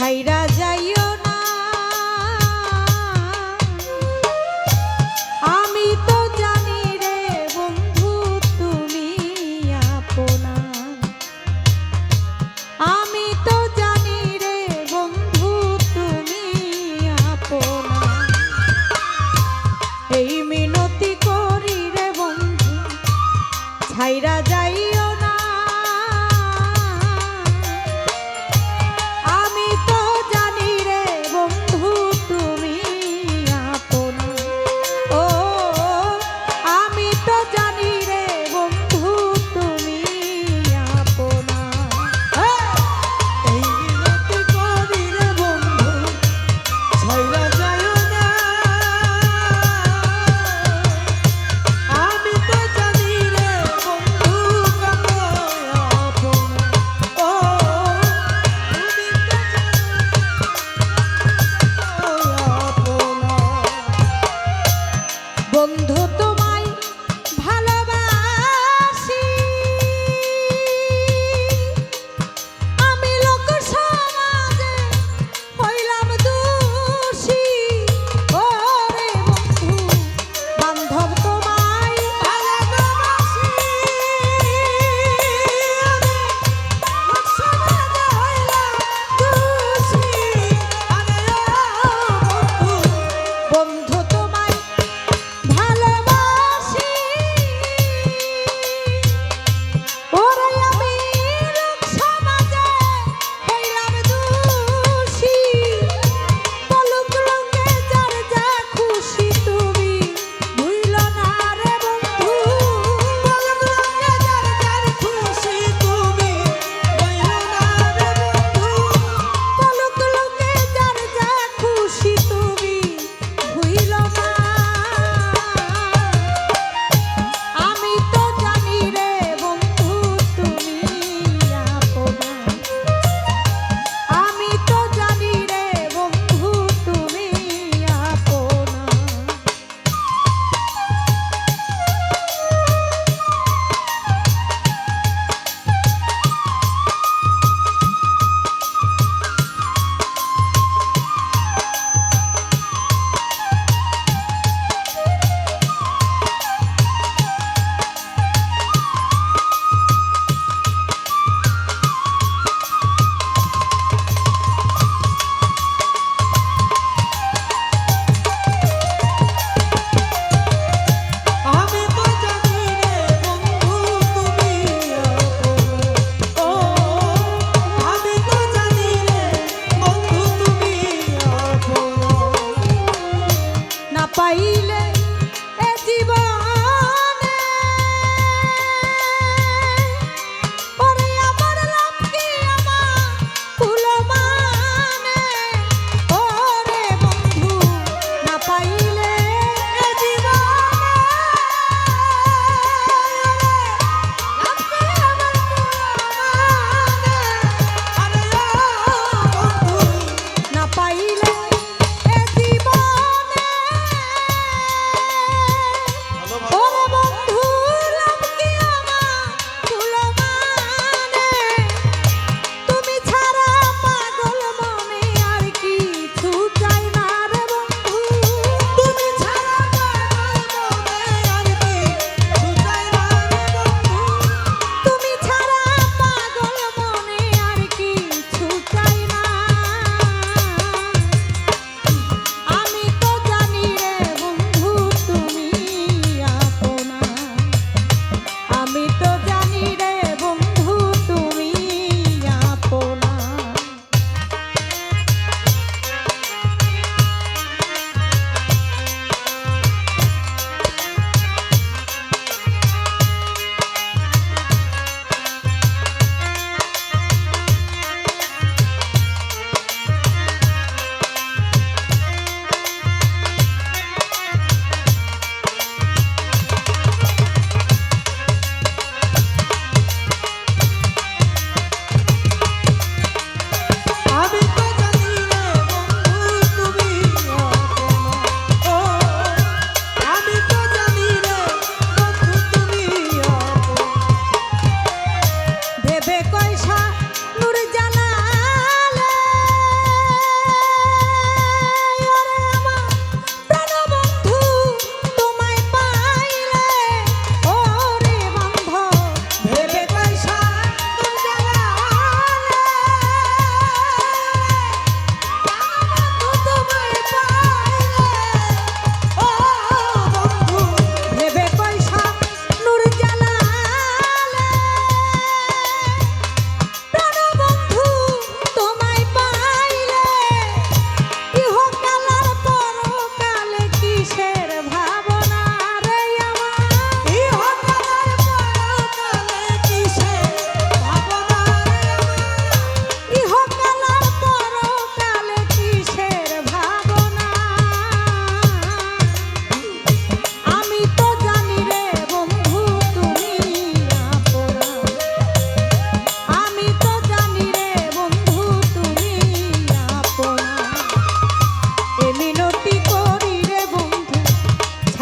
ছাইরা যাইও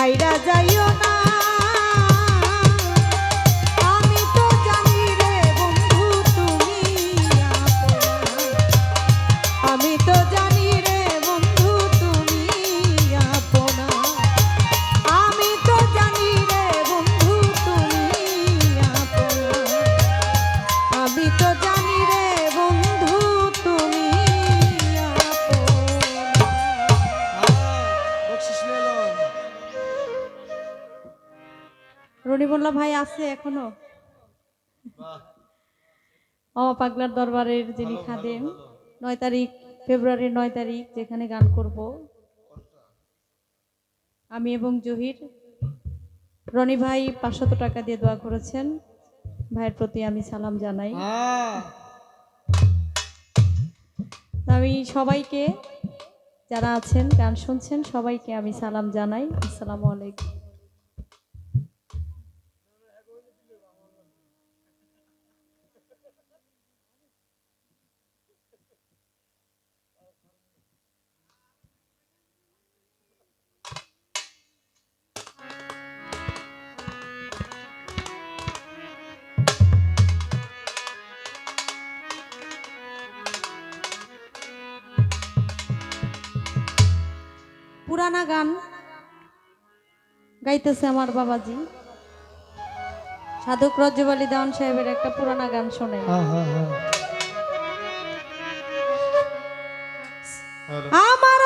ছাইরা যাই রনিবল্লা ভাই আছে এখনও। ও পাগলার দরবারের যিনি খাদেম নয় তারিখ ফেব্রুয়ারির নয় তারিখ যেখানে গান করব। আমি এবং জহির। রনি ভাই পাঁচশত টাকা দিয়ে দোয়া করেছেন। ভাইয়ের প্রতি আমি সালাম জানাই। আমি সবাইকে যারা আছেন গান শুনছেন সবাইকে আমি সালাম জানাই। আসসালামু আলাইকুম। পুরানা গান গাইতেছে আমার বাবাজি। সাধক রজব আলী দেওয়ান সাহেবের একটা পুরানা গান শোনে আমার